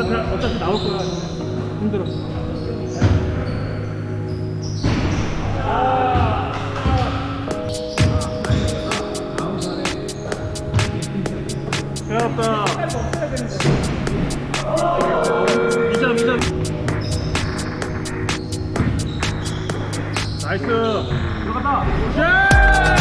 어차피 어차피 나올 거야. 힘들어. 배웠다. 이점 이점. 나이스. 들어갔다. 예!